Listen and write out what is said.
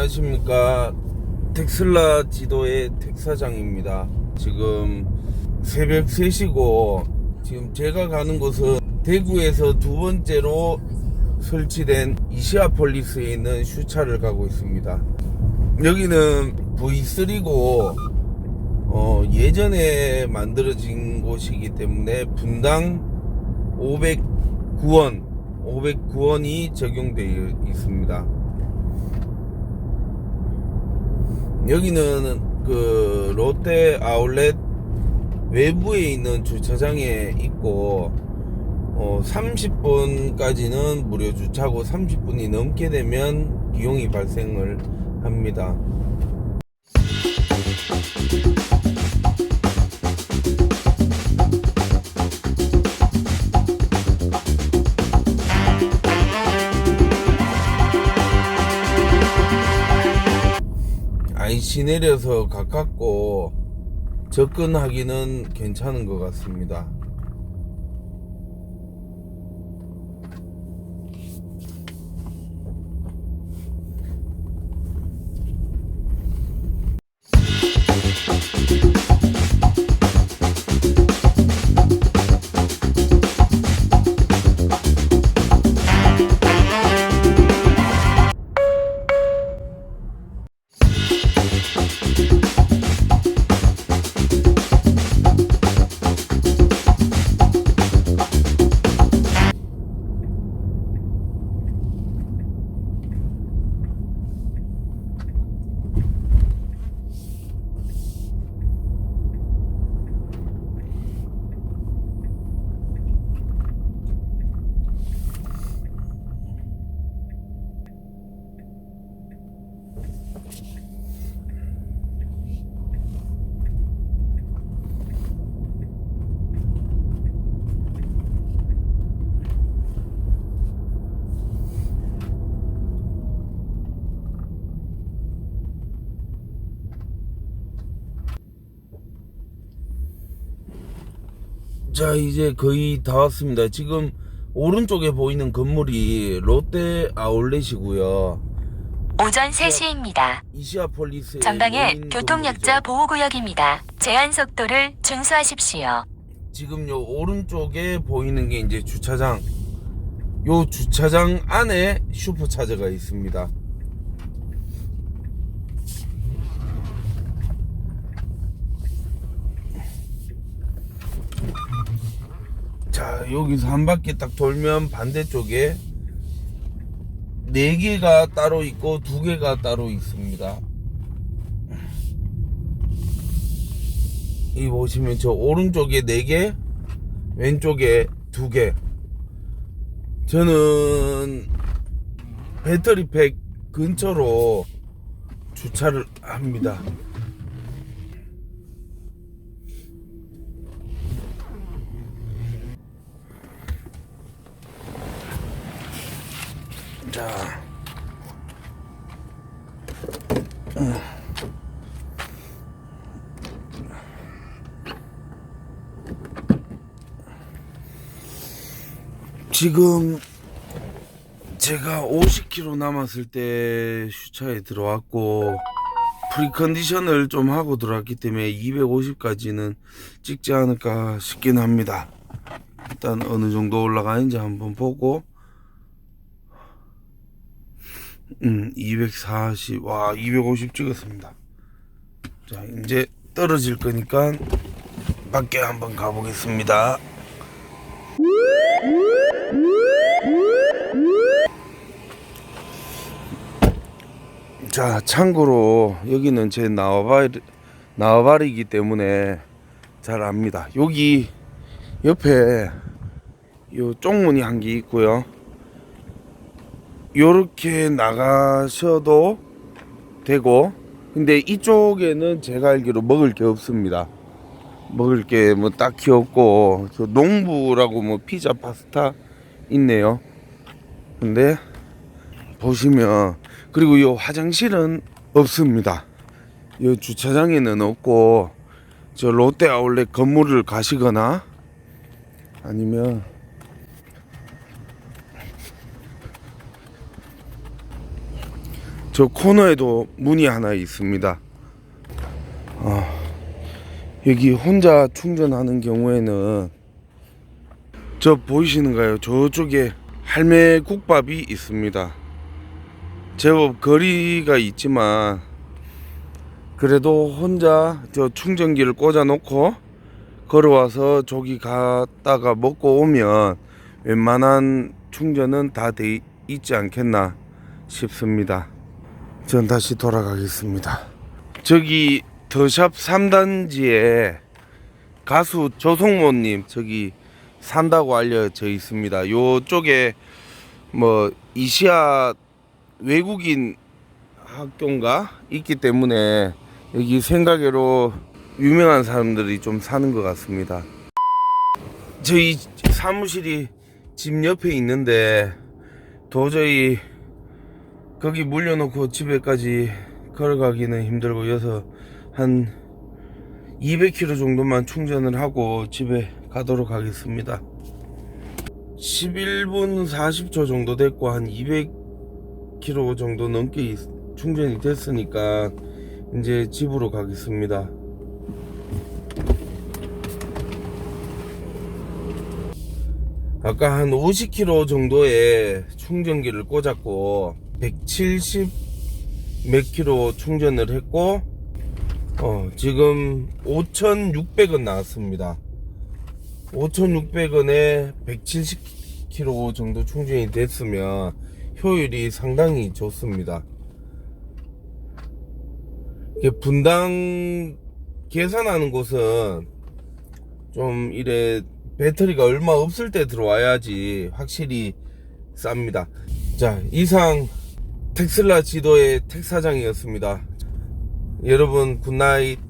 안녕하십니까. 텍슬라 지도의 텍사장입니다. 지금 새벽 3시고 지금 제가 가는 곳은 대구에서 두 번째로 설치된 이시아폴리스에 있는 슈차를 가고 있습니다. 여기는 V3고 어, 예전에 만들어진 곳이기 때문에 분당 509원 509원이 적용되어 있습니다 여기는 그 롯데 아울렛 외부에 있는 주차장에 있고 어 30분까지는 무료 주차고 30분이 넘게 되면 비용이 발생을 합니다. IC 내려서 가깝고 접근하기는 괜찮은 것 같습니다. 자 이제 거의 다 왔습니다. 지금 오른쪽에 보이는 건물이 롯데 아울렛이고요. 오전 3시입니다. 이시아폴리스의 전방에 교통약자. 보호구역입니다. 제한 속도를 준수하십시오. 지금 요 오른쪽에 보이는 게 이제 주차장. 요 주차장 안에 슈퍼차저가 있습니다. 자, 여기서 한 바퀴 딱 돌면 반대쪽에 네 개가 따로 있고 두 개가 따로 있습니다. 이 보시면 저 오른쪽에 4개, 왼쪽에 2개. 저는 배터리 팩 근처로 주차를 합니다. 자. 지금 제가 50km 남았을 때 슈차에 들어왔고 프리컨디션을 좀 하고 들어왔기 때문에 250까지는 찍지 않을까 싶긴 합니다. 일단 어느 정도 올라가는지 한번 보고 음, 240, 와, 250 찍었습니다. 자, 이제 떨어질 거니까 밖에 한번 가보겠습니다. 자, 참고로 여기는 제 나와바리, 나와바리이기 때문에 잘 압니다. 여기 옆에 요 쪽문이 한 개 있고요. 요렇게 나가셔도 되고, 근데 이쪽에는 제가 알기로 먹을 게 없습니다. 먹을 게 뭐 딱히 없고, 저 농부라고 뭐 피자, 파스타 있네요. 근데 보시면 그리고 이 화장실은 없습니다. 이 주차장에는 없고 저 롯데 아울렛 건물을 가시거나 아니면 저 코너에도 문이 하나 있습니다. 어, 여기 혼자 충전하는 경우에는 저 보이시는가요? 저쪽에 할매 국밥이 있습니다. 제법 거리가 있지만 그래도 혼자 저 충전기를 꽂아 놓고 걸어와서 저기 갔다가 먹고 오면 웬만한 충전은 다 돼 있지 않겠나 싶습니다. 전 다시 돌아가겠습니다. 저기 더샵 3단지에 가수 조성모님 저기 산다고 알려져 있습니다. 요쪽에 뭐 이시아 외국인 학교인가 있기 때문에 여기 생각외로 유명한 사람들이 좀 사는 것 같습니다. 저희 사무실이 집 옆에 있는데 도저히 거기 물려놓고 집에까지 걸어가기는 힘들고 여서 한 200km 정도만 충전을 하고 집에 가도록 하겠습니다. 11분 40초 정도 됐고 한 200km 정도 넘게 있- 충전이 됐으니까 이제 집으로 가겠습니다. 아까 한 50km 정도의 충전기를 꽂았고 170 몇 킬로 충전을 했고 어, 지금 5,600원 나왔습니다. 5,600원에 170km 정도 충전이 됐으면 효율이 상당히 좋습니다. 분당 계산하는 곳은 좀 이래 배터리가 얼마 없을 때 들어와야지 확실히 쌉니다. 자, 이상 테슬라 지도의 택 사장이었습니다. 여러분 굿나잇.